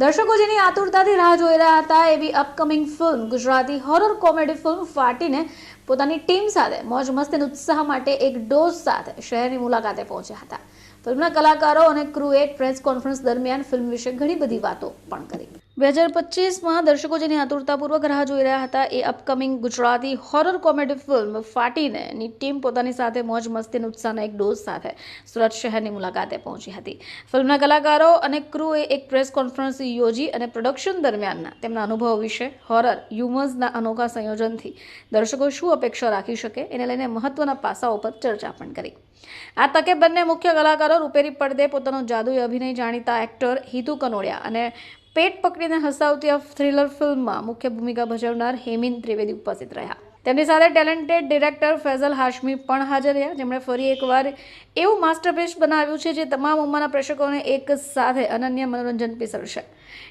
દર્શકો જેની આતુરતાથી રાહ જોઈ રહ્યા હતા, એવી upcoming film Gujarati horror comedy film Faati Ne પોતાની ટીમ સાથે મોજ મસ્તી ઉત્સાહ માટે એક ડોઝ સાથે શહેરની મુલાકાતે પહોંચ્યા હતા. ફિલ્મના કલાકારો અને ક્રૂએ પ્રેસ કોન્ફરન્સ દરમિયાન ફિલ્મ વિશે ઘણી બધી વાતો પણ કરી. બે હજાર પચીસમાં દર્શકો જેની આતુરતાપૂર્વક રાહ જોઈ રહ્યા હતા એ upcoming Gujarati horror comedy film Faati Ne ની ટીમ પોતાની સાથે મોજ મસ્તી અને ઉત્સાહના એક ડોઝ સાથે સુરત શહેરની મુલાકાતે પહોંચી હતી. ફિલ્મના કલાકારો અને ક્રૂએ એક પ્રેસ કોન્ફરન્સ યોજી અને પ્રોડક્શન દરમિયાનના તેમના અનુભવ વિશે હોરર હ્યુમર્સના અનોખા સંયોજનથી દર્શકો શું અપેક્ષા રાખી શકે એને લઈને મહત્વના પાસાઓ પર ચર્ચા પણ કરી. આ તકે બંને મુખ્ય કલાકારો રૂપેરી પડદે પોતાનો જાદુઈ અભિનય જાણીતા એક્ટર હિતુ કનોડિયા અને પેટ પકડીને હસાવતી આ થ્રિલર ફિલ્મમાં મુખ્ય ભૂમિકા ભજવનાર હેમિન ત્રિવેદી ઉપસ્થિત રહ્યા. તેમની સાથે ટેલેન્ટેડ ડિરેક્ટર ફૈઝલ હાશમી પણ હાજર રહ્યા. જેમણે ફરી એકવાર એવું માસ્ટરપીસ બનાવ્યું છે જે તમામ ઉંમરના પ્રેક્ષકોને એક સાથે અનન્ય મનોરંજન પીસળશે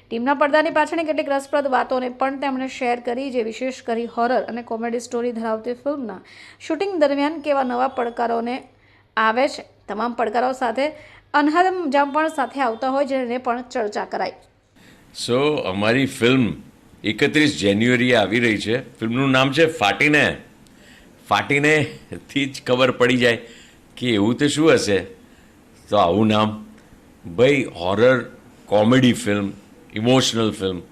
ટીમના પડદાની પાછળની કેટલીક રસપ્રદ વાતોને પણ તેમણે શેર કરી, જે વિશેષ કરી હોરર અને કોમેડી સ્ટોરી ધરાવતી ફિલ્મના શૂટિંગ દરમિયાન કેવા નવા પડકારોને આવે છે. તમામ પડકારો સાથે અનહદમ પણ સાથે આવતા હોય, જેને પણ ચર્ચા કરાઈ. સો અમારી ફિલ્મ એકત્રીસ જાન્યુઆરીએ આવી રહી છે. ફિલ્મનું નામ છે ફાટીને ફાટીને થી જ ખબર પડી જાય કે એવું તો શું હશે? તો આવું નામ. ભાઈ horror comedy film emotional film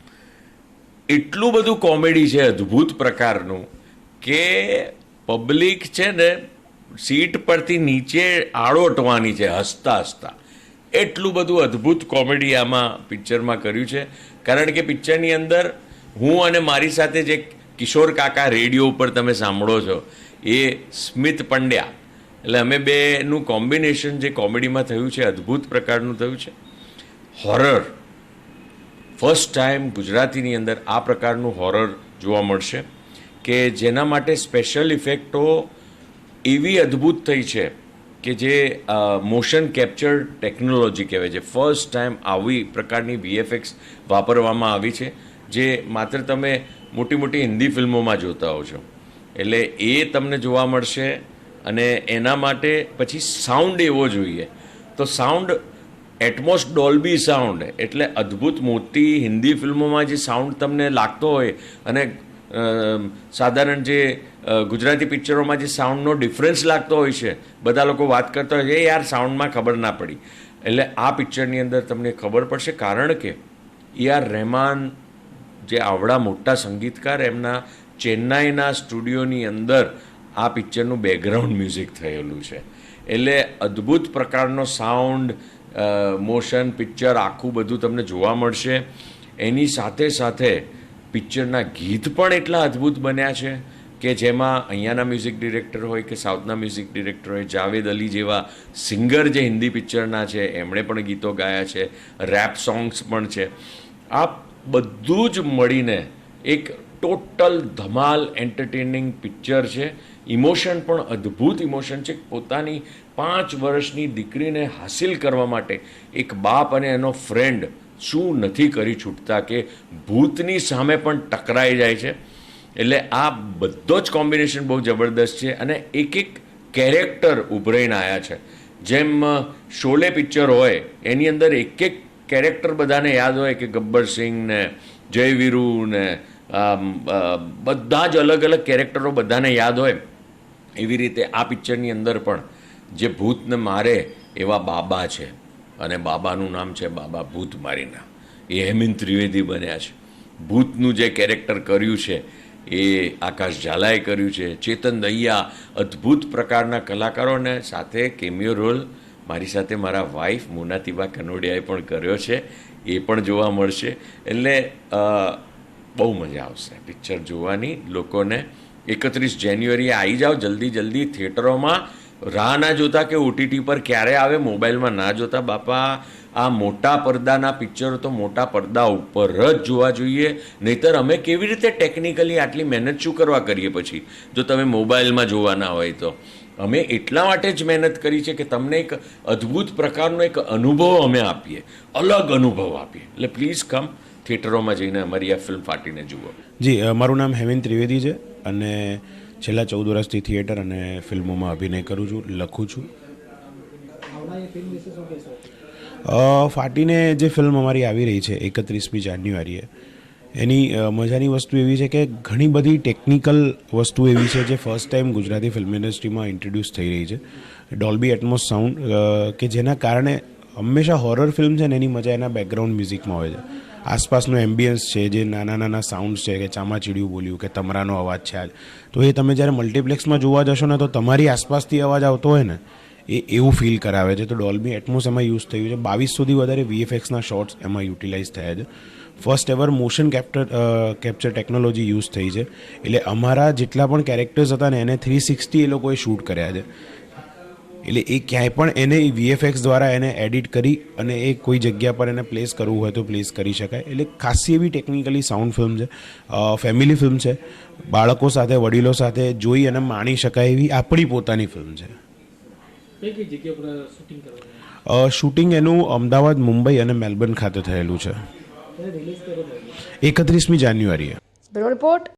એટલું બધું કોમેડી છે, અદ્ભુત પ્રકારનું, કે પબ્લિક છે ને સીટ પરથી નીચે આળોટવાની છે, હસતા હસતા. એટલું બધું અદ્ભુત કોમેડી આમાં પિક્ચરમાં કર્યું છે. કારણ કે પિક્ચરની અંદર હું અને મારી સાથે જે કિશોર કાકા રેડિયો ઉપર તમે સાંભળો છો, એ સ્મિત પંડ્યા. એટલે અમે બેનું કોમ્બિનેશન જે કોમેડીમાં થયું છે, અદ્ભુત પ્રકારનું થયું છે. હોરર ફર્સ્ટ ટાઈમ ગુજરાતીની અંદર આ પ્રકારનું હોરર જોવા મળશે કે જેના માટે સ્પેશિયલ ઇફેક્ટો એવી અદ્ભુત થઈ છે કે જે મોશન કેપ્ચર ટેકનોલોજી કહેવાય છે. ફર્સ્ટ ટાઈમ આવી પ્રકારની વીએફએક્સ વાપરવામાં આવી છે, જે માત્ર તમે મોટી મોટી હિન્દી ફિલ્મોમાં જોતા હો છો. એટલે એ તમને જોવા મળશે અને એના માટે પછી સાઉન્ડ એવો જોઈએ. તો સાઉન્ડ એટમોસ્ટ ડોલ્બી સાઉન્ડ એટલે અદ્ભુત મોટી હિન્દી ફિલ્મોમાં જે સાઉન્ડ તમને લાગતો હોય અને સાધારણ જે ગુજરાતી પિક્ચરોમાં જે સાઉન્ડનો ડિફરન્સ લાગતો હોય છે, બધા લોકો વાત કરતા હોય છે, "એ યાર સાઉન્ડમાં ખબર ના પડી. એટલે આ પિક્ચરની અંદર તમને ખબર પડશે, કારણ કે એ આર રહેમાન જે આવડા મોટા સંગીતકાર, એમના ચેન્નાઈના સ્ટુડિયોની અંદર આ પિક્ચરનું બેકગ્રાઉન્ડ મ્યુઝિક થયેલું છે. એટલે અદ્ભુત પ્રકારનો સાઉન્ડ મોશન પિક્ચર આખું બધું તમને જોવા મળશે. એની સાથે સાથે પિક્ચરના ગીત પણ એટલા અદ્ભુત બન્યા છે કે જેમાં અહીંયાના મ્યુઝિક ડિરેક્ટર હોય કે સાઉથના મ્યુઝિક ડિરેક્ટર હોય, જાવેદ અલી જેવા સિંગર જે હિન્દી પિક્ચરના છે, એમણે પણ ગીતો ગાયા છે, રેપ સોંગ્સ પણ છે. આ બધું જ મળીને એક ટોટલ ધમાલ એન્ટરટેનિંગ પિક્ચર છે. ઇમોશન પણ અદ્ભુત ઇમોશન છે. પોતાની પાંચ વર્ષની દીકરીને હાસિલ કરવા માટે એક બાપ અને એનો ફ્રેન્ડ શું નથી કરી છૂટતા કે ભૂતની સામે પણ ટકરાઈ જાય છે? એટલે આ બધો જ કોમ્બિનેશન બહુ જબરદસ્ત છે અને એક એક કેરેક્ટર ઉભરાઈને આવ્યા છે. જેમ શોલે પિક્ચર હોય, એની અંદર એક એક કેરેક્ટર બધાને યાદ હોય કે ગબ્બર સિંહ ને જયવીરુ ને બધા જ અલગ અલગ કેરેક્ટરો બધાને યાદ હોય. એવી રીતે આ પિક્ચરની અંદર પણ જે ભૂતને મારે એવા બાબા છે. અને બાબાનું નામ છે બાબા ભૂત મારીના એ હેમિન ત્રિવેદી બન્યા છે. ભૂતનું જે કેરેક્ટર કર્યું છે, એ આકાશ ઝાલાએ કર્યું છે. ચેતન દહિયા અદ્ભુત પ્રકારના કલાકારોને સાથે કેમિયો રોલ, મારી સાથે મારા વાઈફ મોનાતિબા કનોડિયાએ પણ કર્યો છે. એ પણ જોવા મળશે. એટલે બહુ મજા આવશે. પિક્ચર જોવાની લોકોને. એકત્રીસ જાન્યુઆરીએ આવી જાઓ જલ્દી જલ્દી થિયેટરોમાં. રાહ ના જોતા કે ઓટીટી પર ક્યારે આવે મોબાઈલમાં ના જોતા? બાપા, આ મોટા પડદાના પિક્ચરો તો મોટા પડદા ઉપર જ જોવા જોઈએ. નહીતર અમે કેવી રીતે ટેકનિકલી આટલી મહેનત શું કરવા કરીએ પછી? જો તમે મોબાઈલમાં જોવાના હોય તો. અમે એટલા માટે જ મહેનત કરી છે કે તમને એક અદ્ભુત પ્રકારનો એક અનુભવ અમે આપીએ. અલગ અનુભવ આપીએ. એટલે પ્લીઝ કમ થિયેટરોમાં જઈને અમારી આ ફિલ્મ ફાટીને જુઓ. જી મારું નામ હેમેન ત્રિવેદી છે અને છેલ્લા ચૌદ વર્ષથી થિયેટર અને ફિલ્મોમાં અભિનય કરું છું, લખું છું. ફાટીને જે ફિલ્મ અમારી આવી રહી છે, એકત્રીસમી જાન્યુઆરીએ, એની મજાની વસ્તુ એવી છે કે ઘણી બધી ટેકનિકલ વસ્તુ એવી છે જે ફર્સ્ટ ટાઈમ ગુજરાતી ફિલ્મ ઇન્ડસ્ટ્રીમાં ઇન્ટ્રોડ્યુસ થઈ રહી છે. ડોલ્બી એટમોસ સાઉન્ડ કે જેના કારણે હંમેશા હોરર ફિલ્મ છે ને એની મજા એના બેકગ્રાઉન્ડ મ્યુઝિકમાં હોય છે. આસપાસનો એમ્બિયન્સ છે, જે નાના નાના સાઉન્ડ્સ છે, કે ચામાચીડિયું બોલ્યું, કે તમરાનો અવાજ છે. આજ તો એ તમે જ્યારે મલ્ટીપ્લેક્સમાં જોવા જશો ને, તો તમારી આસપાસથી અવાજ આવતો હોય ને, એ એવું ફીલ કરાવે છે. તો ડોલ્બી એટમોસ એમાં યુઝ થયું છે. બાવીસ સુધી વધારે વીએફએક્સના શોર્ટ્સ એમાં યુટિલાઇઝ થયા છે. First ever motion capture capture technology use થઈ છે. એટલે અમારા જેટલા પણ કેરેક્ટર્સ હતા ને, એને થ્રી સિક્સટી એ લોકોએ શૂટ કર્યા છે. એટલે એ ક્યાંય પણ એને વીએફએક્સ દ્વારા એને એડિટ કરી અને એ કોઈ જગ્યા પર એને પ્લેસ કરવું હોય તો પ્લેસ કરી શકાય. એટલે ખાસી એવી ટેકનિકલી સાઉન્ડ ફિલ્મ છે. ફેમિલી ફિલ્મ છે. બાળકો સાથે વડીલો સાથે જોઈ અને માણી શકાય એવી આપણી પોતાની ફિલ્મ છે. કઈ કઈ જગ્યા પર શૂટિંગ એનું અમદાવાદ મુંબઈ અને મેલબર્ન ખાતે થયેલું છે. ત્યારે રિલીઝ કરો એકત્રીસમી જાન્યુઆરીએ. રિપોર્ટ.